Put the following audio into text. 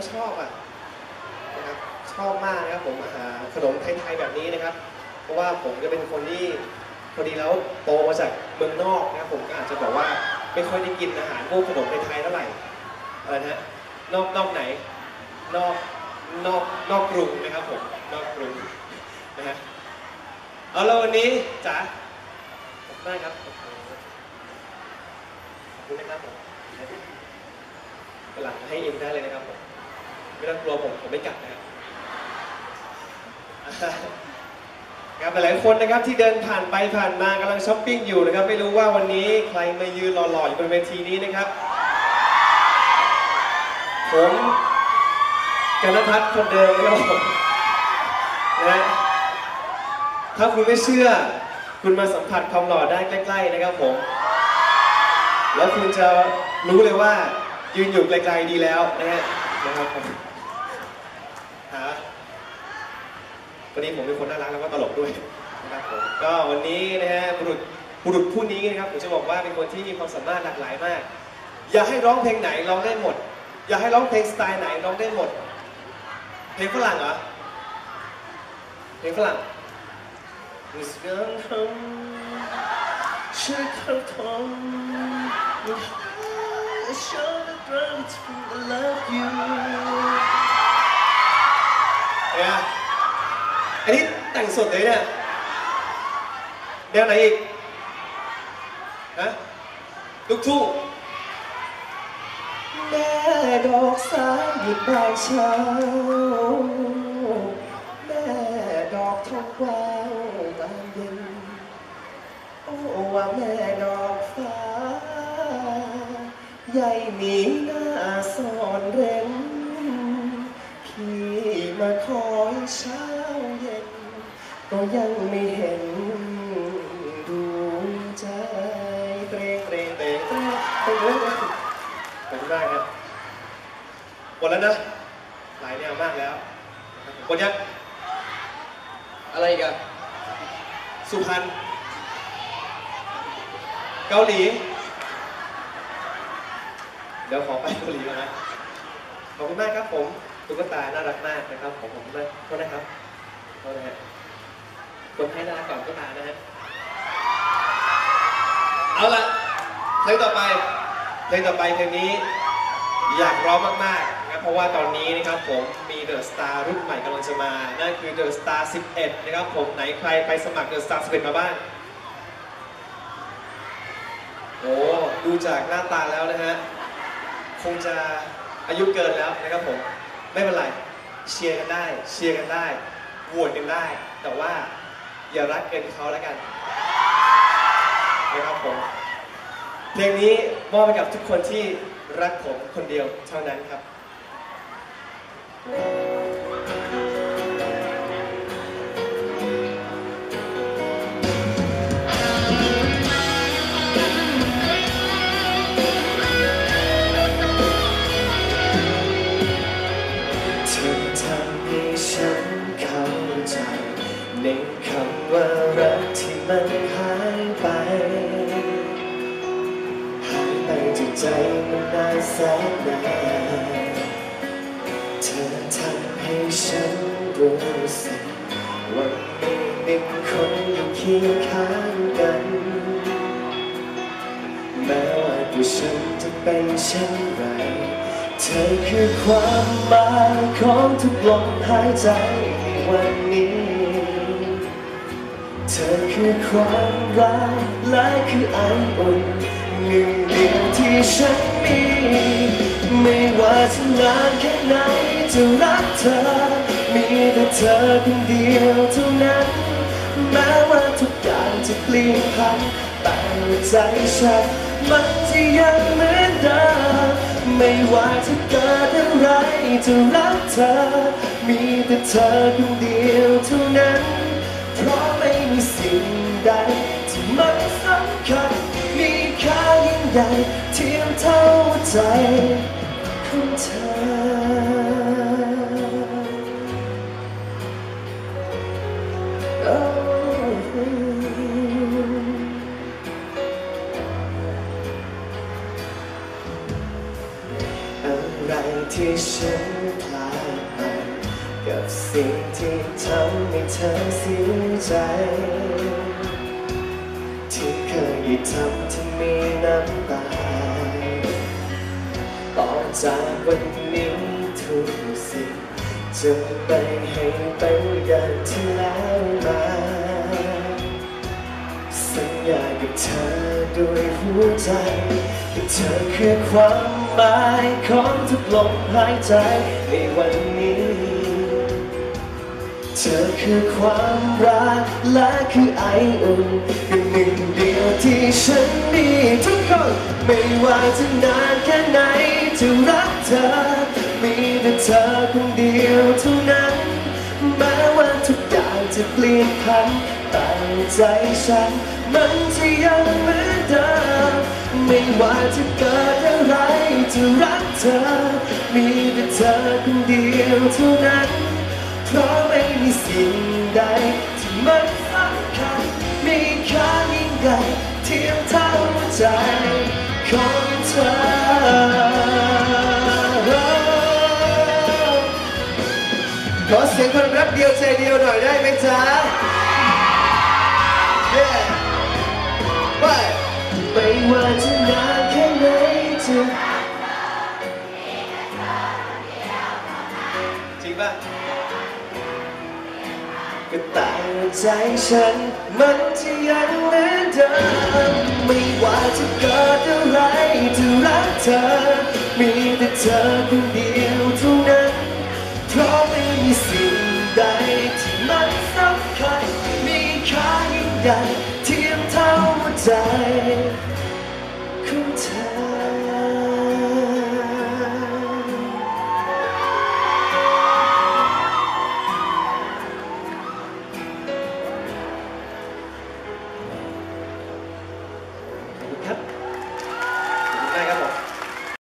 ็ชอบอะนะครับชอบมากนะครับผมอาหารขนมไทยๆแบบนี้นะครับ เพราะว่าผมจะเป็นคนที่พอดีแล้วโตมาจากเมืองนอกนะครับผมก็อาจจะบอกว่าไม่ค่อยได้กินอาหารพวกขนมไทยๆเท่าไหร่อะไรนะนอกนอกไหนนอกนอกนอกกรุงนะครับผมนอกกรุงนะฮะเอาแล้ววันนี้จ๋าขอบคุณมากครับขอบคุณนะครับผมกำลังให้อิมได้เลยนะครับผม ไม่ต้องกลัวผมผมไม่กัดนะครับครับหลายคนนะครับที่เดินผ่านไปผ่านมากำลังช้อปปิ้งอยู่นะครับ ไม่รู้ว่าวันนี้ใครมายืนหล่อๆอยู่บนเวทีนี้นะครับ ผมกันทัศน์คนเดิมนะครับผมนะฮะถ้าคุณไม่เชื่อ คุณมาสัมผัสความหล่อได้ใกล้ ๆ นะครับผม แล้วคุณจะรู้เลยว่ายืนอยู่ไกลๆดีแล้วนะฮะนะครับผมหา วั นนี้ผมเป็นคนน่ารักแล้วก็ตลกด้วยนะครับผมก็วันนี้นะฮะบุรุษบุรุษผู้นี้นะครับผมจะบอกว่าเป็นคนที่มีความสามารถหลากหลายมาก อยากให้ร้องเพลงไหนร้องได้หมด อยากให้ร้องเพลงสไตล์ไหนร้องได้หมด เพลงฝรั่งเหรอเพลงฝรั่ง It's gonna come ฉันเข้าทอง Show the girls I love you เนี่ย อันนี้แต่งสดเลยเนี่ยแนวไหนอีกฮะลูกทุ่งแม่ดอกสายหยุดบานเช้า แม่ดอกทองกวาวบานเย็น โอ้ว่าแม่ดอกฟ้า ใหญ่มีหน้าซ่อนเร้นพี่มาคอยเช้า ก็ยังไม่เห็นดวงใจเตรงเตรงเตรงเตรงเตรงขอบคุณมากครับหมดแล้วนะ หลายแนวมากแล้วหมดยังอะไรอีกันสุพรรณเกาหลี เดี๋ยวขอไปเกาหลีก่อนนะ ขอบคุณมากครับผมตุ๊กตาน่ารักมากนะครับ ขอบคุณมากโทษนะครับโทษนะฮะ คนให้น่าก่อนตุ๊กตานะฮะเอาละเพลงต่อไปเพลงต่อไปเพลงนี้ อยากร้องมากๆนะครับเพราะว่าตอนนี้นะครับผมมีเดอะสตาร์รุ่นใหม่กำลังจะมา นั่นคือเดอะสตาร์11 นะครับผมไหนใครไปสมัครเดอะสตาร์11 มาบ้างโอ้ดูจากหน้าตาแล้วนะฮะ คงจะอายุเกินแล้วนะครับผม ไม่เป็นไร เชียร์กันได้ เชียร์กันได้โหวตกันได้ แต่ว่า อย่ารักเกินเขาแล้วกันนะครับผมเพลงนี้มอบให้กับทุกคนที่รักผมคนเดียวเท่านั้นครับ มันหายไป หายไปจากใจมันนานแสนนานเธอทำให้ฉันรู้สึกว่ามีหนึ่งคนอยู่เคียงข้างกัน แม้ว่าตัวฉันจะเป็นเช่นไร เธอคือความหมายของทุกลมหายใจ คือความรักและคือไออุ่นหนึ่งเดียวที่ฉันมี ไม่ว่าจะนานแค่ไหนจะรักเธอ มีแต่เธอคนเดียวเท่านั้น แม้ว่าทุกอย่างจะเปลี่ยนผันแต่ใจฉันมันจะยังเหมือนเดิมไม่ว่าจะเกิดอะไรจะรักเธอ มีแต่เธอคนเดียวเท่านั้น เพราะไม่มีสิ่งใดที่มันสำคัญ มีค่ายิ่งใหญ่เทียมเท่าใจของเธออะไรที่ฉันคลายไป กับสิ่งที่ทำให้เธอเสียใจ ที่เคยทำที่มีน้ำตาต่อจากวันนี้ทุกสิ่งจะไปให้เป็นอย่างที่แล้วมาสัญญากับเธอด้วยหัวใจว่เธอคือความหมายของทุกลมหายใจในวันนี้ เธอคือความรักและคือไออุ่นเป็นหนึ่งเดียวที่ฉันมีทุกคน ไม่ว่าจะนานแค่ไหนจะรักเธอ มีแต่เธอคนเดียวเท่านั้น แม้ว่าทุกอย่างจะเปลี่ยนพันแต่ใจฉันมันจะยังเหมือนเดิมไม่ว่าจะเกิดอะไรจะรักเธอ มีแต่เธอคนเดียวเท่านั้น เพราะไม่มีสิ่งใด ที่มันสำคัญมีค่ายิ่งใหญ่เทียมเท่าใจของเธอขอเสียงคนรักเดียวใจเดียวหน่อยได้ไหมจ๊ะ Yeah ไปไม่ว่าจะ ก็ต่ใจฉัน มันจะยังเหมือนเดิมไม่ว่าจะเกิดอะไรจะรักเธอ มีแต่เธอคนเดียวเท่านั้นเพราะไม่มีสิ่งใดที่มันสำคัญมีค่ายิ่งใหญ่